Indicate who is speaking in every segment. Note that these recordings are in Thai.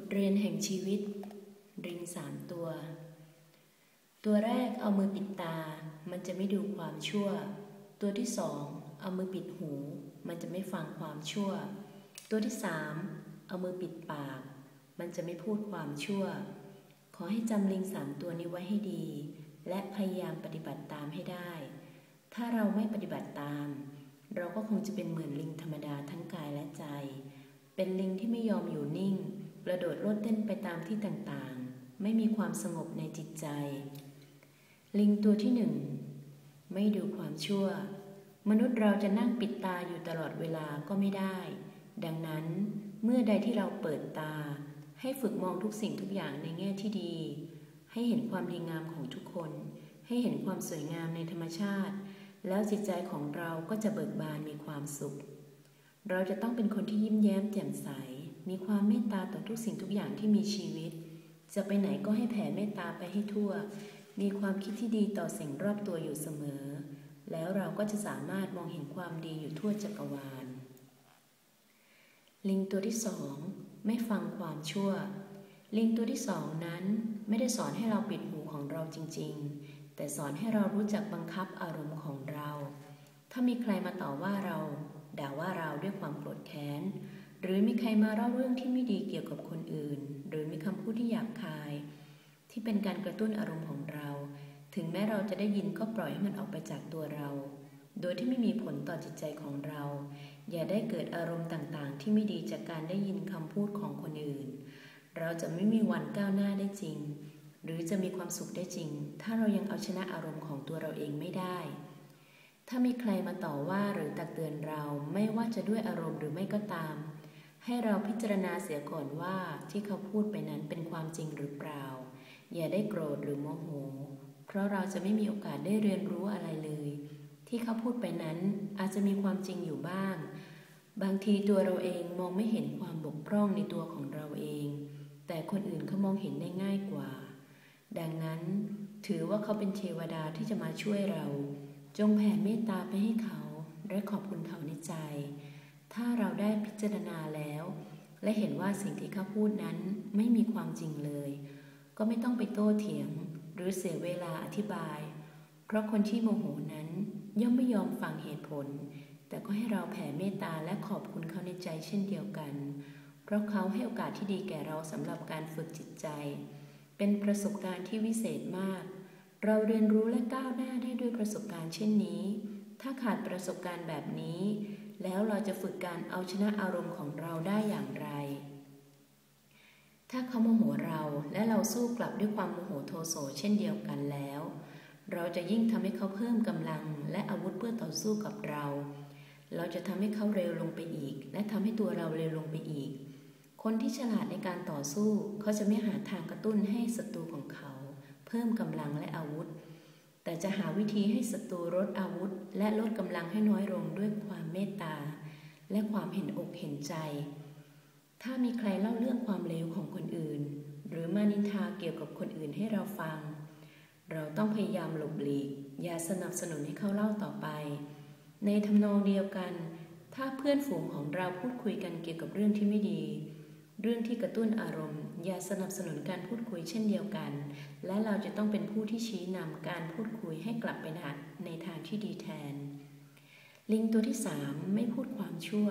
Speaker 1: ทเรียนแห่งชีวิต ริงสามตัว ตัวแรกเอามือปิดตา มันจะไม่ดูความชั่ว ตัวที่สองเอามือปิดหู มันจะไม่ฟังความชั่ว ตัวที่สามเอามือปิดปาก มันจะไม่พูดความชั่ว ขอให้จำลิงสามตัวนี้ไว้ให้ดี และพยายามปฏิบัติตามให้ได้ ถ้าเราไม่ปฏิบัติตาม เราก็คงจะเป็นเหมือนลิงธรรมดาทั้งกายและใจ เป็นลิงที่ไม่ยอมอยู่นิ่ง กระโดดโลดเต้นไปตามที่ต่างๆ ไม่มีความสงบในจิตใจ ลิงตัวที่หนึ่งไม่ดูความชั่ว มนุษย์เราจะนั่งปิดตาอยู่ตลอดเวลาก็ไม่ได้ ดังนั้นเมื่อใดที่เราเปิดตา ให้ฝึกมองทุกสิ่งทุกอย่างในแง่ที่ดี ให้เห็นความดีงามของทุกคน ให้เห็นความสวยงามในธรรมชาติ แล้วจิตใจของเราก็จะเบิกบานมีความสุข เราจะต้องเป็นคนที่ยิ้มแย้มแจ่มใส มีความเมตตาต่อทุกสิ่งทุกอย่างที่มีชีวิต จะไปไหนก็ให้แผ่เมตตาไปให้ทั่ว มีความคิดที่ดีต่อสิ่งรอบตัวอยู่เสมอ แล้วเราก็จะสามารถมองเห็นความดีอยู่ทั่วจักรวาล ลิงตัวที่สองไม่ฟังความชั่ว ลิงตัวที่สองนั้นไม่ได้สอนให้เราปิดหูของเราจริง ๆ แต่สอนให้เรารู้จักบังคับอารมณ์ของเรา ถ้ามีใครมาต่อว่าเรา ด่าว่าเราด้วยความโกรธแค้น หรือมีใครมาเล่าเรื่องที่ไม่ดีเกี่ยวกับคนอื่น หรือมีคำพูดที่หยาบคาย ที่เป็นการกระตุ้นอารมณ์ของเรา ถึงแม้เราจะได้ยินก็ปล่อยให้มันออกไปจากตัวเรา โดยที่ไม่มีผลต่อจิตใจของเรา อย่าได้เกิดอารมณ์ต่างๆ ที่ไม่ดีจากการได้ยินคำพูดของคนอื่น เราจะไม่มีวันก้าวหน้าได้จริง หรือจะมีความสุขได้จริง ถ้าเรายังเอาชนะอารมณ์ของตัวเราเองไม่ได้ถ้ามีใครมาต่อว่าหรือตักเตือนเราไม่ว่าจะด้วยอารมณ์หรือไม่ก็ตาม ให้เราพิจารณาเสียก่อนว่าที่เขาพูดไปนั้นเป็นความจริงหรือเปล่า อย่าได้โกรธหรือโมโห เพราะเราจะไม่มีโอกาสได้เรียนรู้อะไรเลย ที่เขาพูดไปนั้นอาจจะมีความจริงอยู่บ้าง บางทีตัวเราเองมองไม่เห็นความบกพร่องในตัวของเราเอง แต่คนอื่นเขามองเห็นได้ง่ายกว่า ดังนั้น ถือว่าเขาเป็นเทวดาที่จะมาช่วยเรา จงแผ่เมตตาไปให้เขา และขอบคุณเขาในใจ ถ้าเราได้พิจารณาแล้ว และเห็นว่าสิ่งที่เขาพูดนั้นไม่มีความจริงเลย ก็ไม่ต้องไปโต้เถียง หรือเสียเวลาอธิบาย เพราะคนที่โมโหนั้นย่อมไม่ยอมฟังเหตุผล แต่ก็ให้เราแผ่เมตตาและขอบคุณเขาในใจเช่นเดียวกัน เพราะเขาให้โอกาสที่ดีแก่เราสำหรับการฝึกจิตใจ เป็นประสบการณ์ที่วิเศษมาก เราเรียนรู้และก้าวหน้าได้ด้วยประสบการณ์เช่นนี้ ถ้าขาดประสบการณ์แบบนี้ แล้วเราจะฝึกการเอาชนะอารมณ์ของเราได้อย่างไร ถ้าเขาโมโหเราและเราสู้กลับด้วยความโมโหโทโสเช่นเดียวกันแล้ว เราจะยิ่งทำให้เขาเพิ่มกำลังและอาวุธเพื่อต่อสู้กับเรา เราจะทำให้เขาเร็วลงไปอีก และทำให้ตัวเราเร็วลงไปอีก คนที่ฉลาดในการต่อสู้เขาจะไม่หาทางกระตุ้นให้ศัตรูของเขา เพิ่มกำลังและอาวุธ แต่จะหาวิธีให้ศัตรูลดอาวุธ และลดกำลังให้น้อยลงด้วยความเมตตา และความเห็นอกเห็นใจ ถ้ามีใครเล่าเรื่องความเลวของคนอื่น หรือมานินทาเกี่ยวกับคนอื่นให้เราฟัง เราต้องพยายามหลบหลีก อย่าสนับสนุนให้เขาเล่าต่อไป ในทำนองเดียวกัน ถ้าเพื่อนฝูงของเราพูดคุยกันเกี่ยวกับเรื่องที่ไม่ดี เรื่องที่กระตุ้นอารมณ์ อย่าสนับสนุนการพูดคุยเช่นเดียวกัน และเราจะต้องเป็นผู้ที่ชี้นำการพูดคุยให้กลับไปในทางที่ดีแทน ลิงตัวที่สามไม่พูดความชั่ว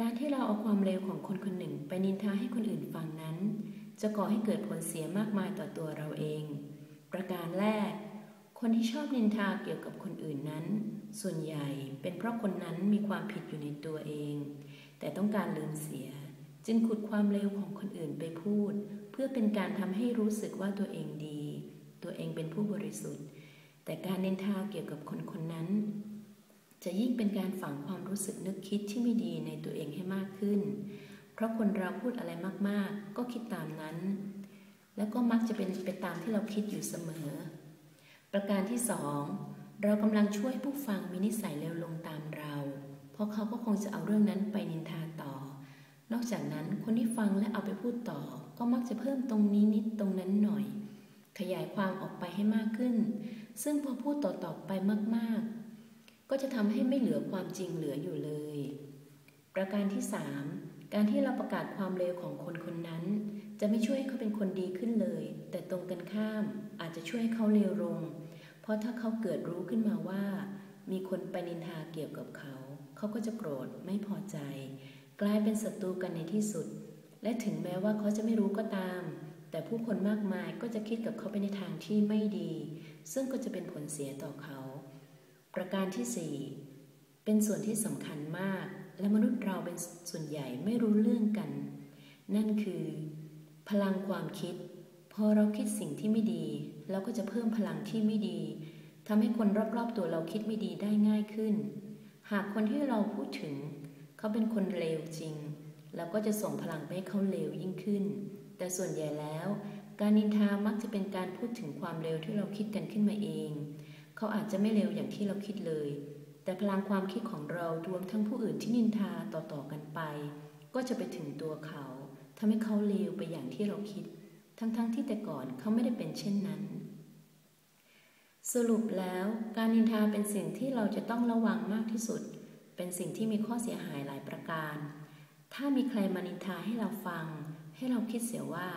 Speaker 1: การที่เราเอาความเลวของคนคนหนึ่ง ไปนินทาให้คนอื่นฟังนั้น จะก่อให้เกิดผลเสียมากมายต่อตัวเราเอง ประการแรก คนที่ชอบนินทาเกี่ยวกับคนอื่นนั้น ส่วนใหญ่เป็นเพราะคนนั้นมีความผิดอยู่ในตัวเอง แต่ต้องการลืมเสีย จึงขุดความเลวของคนอื่นไปพูด เพื่อเป็นการทำให้รู้สึกว่าตัวเองดี ตัวเองเป็นผู้บริสุทธิ์ แต่การเน้นทาเกี่ยวกับคนคนนั้น จะยิ่งเป็นการฝังความรู้สึกนึกคิดที่ไม่ดีในตัวเองให้มากขึ้น เพราะคนเราพูดอะไรมากๆ ก็คิดตามนั้น แล้วก็มักจะเป็นไปตามที่เราคิดอยู่เสมอ ประการที่สองเรากำลังช่วยผู้ฟังมีนิสัยเลวลงตามเรา เพราะเขาก็คงจะเอาเรื่องนั้นไปนินทาต่อ นอกจากนั้นคนที่ฟังและเอาไปพูดต่อ ก็มักจะเพิ่มตรงนี้นิดตรงนั้นหน่อย ขยายความออกไปให้มากขึ้น ซึ่งพอพูดต่อๆไปมากๆ ก็จะทำให้ไม่เหลือความจริงเหลืออยู่เลย ประการที่สามการที่เราประกาศความเลวของคนคนนั้น จะไม่ช่วยให้เขาเป็นคนดีขึ้นเลย แต่ตรงกันข้ามอาจจะช่วยให้เขาเลวลง เพราะถ้าเขาเกิดรู้ขึ้นมาว่า มีคนไปนินทาเกี่ยวกับเขา เขาก็จะโกรธไม่พอใจ กลายเป็นศัตรูกันในที่สุด และถึงแม้ว่าเขาจะไม่รู้ก็ตาม แต่ผู้คนมากมายก็จะคิดกับเขาไปในทางที่ไม่ดี ซึ่งก็จะเป็นผลเสียต่อเขา ประการที่สี่เป็นส่วนที่สำคัญมาก และมนุษย์เราเป็นส่วนใหญ่ไม่รู้เรื่องกัน นั่นคือ พลังความคิด พอเราคิดสิ่งที่ไม่ดีเราก็จะเพิ่มพลังที่ไม่ดีทำให้คนรอบๆตัวเราคิดไม่ดีได้ง่ายขึ้น หากคนที่เราพูดถึง เขาเป็นคนเลวจริง เราก็จะส่งพลังไปให้เขาเลวยิ่งขึ้น แต่ส่วนใหญ่แล้ว การนินทามักจะเป็นการพูดถึงความเลวที่เราคิดกันขึ้นมาเอง เขาอาจจะไม่เลวอย่างที่เราคิดเลย แต่พลังความคิดของเรารวมทั้งผู้อื่นที่นินทาต่อๆกันไป ก็จะไปถึงตัวเขาทำให้เขาเลวไปอย่างที่เราคิด ทั้งๆทที่แต่ก่อนเขาไม่ได้เป็นเช่นนั้นสรุปแล้วการนินทาเป็นสิ่งที่เราจะต้องระวังมากที่สุด เป็นสิ่งที่มีข้อเสียหายหลายประการ ถ้ามีใครมานินทาให้เราฟัง ให้เราคิดเสียว่า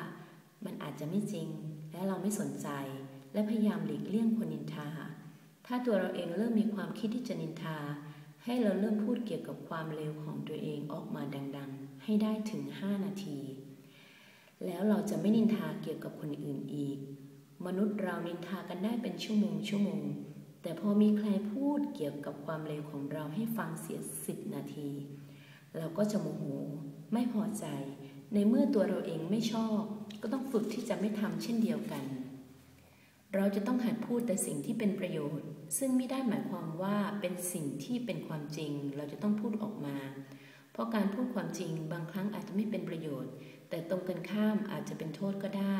Speaker 1: มันอาจจะไม่จริง และเราไม่สนใจ และพยายามหลีกเลี่ยงคนนินทา ถ้าตัวเราเองเริ่มมีความคิดที่จะนินทา ให้เราเริ่มพูดเกี่ยวกับความเลวของตัวเองออกมาดังๆ ให้ได้ถึง 5 นาที แล้วเราจะไม่นินทาเกี่ยวกับคนอื่นอีก มนุษย์เรานินทากันได้เป็นชั่วโมงชั่วโมง แต่พอมีใครพูดเกี่ยวกับความเลวของเราให้ฟังเสียสิบนาที เราก็จะโมโหไม่พอใจ ในเมื่อตัวเราเองไม่ชอบ ก็ต้องฝึกที่จะไม่ทำเช่นเดียวกัน เราจะต้องหัดพูดแต่สิ่งที่เป็นประโยชน์ ซึ่งไม่ได้หมายความว่าเป็นสิ่งที่เป็นความจริง เราจะต้องพูดออกมา เพราะการพูดความจริงบางครั้งอาจจะไม่เป็นประโยชน์ แต่ตรงกันข้ามอาจจะเป็นโทษก็ได้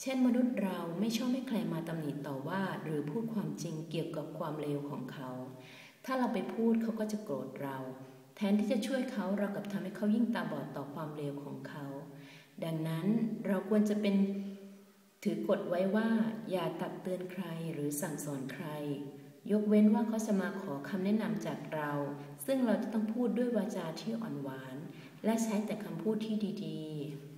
Speaker 1: เช่นมนุษย์เราไม่ชอบให้ใครมาตำหนิต่อว่า หรือพูดความจริงเกี่ยวกับความเลวของเขา ถ้าเราไปพูดเขาก็จะโกรธเรา แทนที่จะช่วยเขาเรากับทำให้เขายิ่งตาบอดต่อความเลวของเขา ดังนั้นเราควรจะเป็นถือกฎไว้ว่า อย่าตักเตือนใครหรือสั่งสอนใคร ยกเว้นว่าเขาจะมาขอคำแนะนำจากเรา ซึ่งเราจะต้องพูดด้วยวาจาที่อ่อนหวาน และใช้แต่คำพูดที่ดี ๆ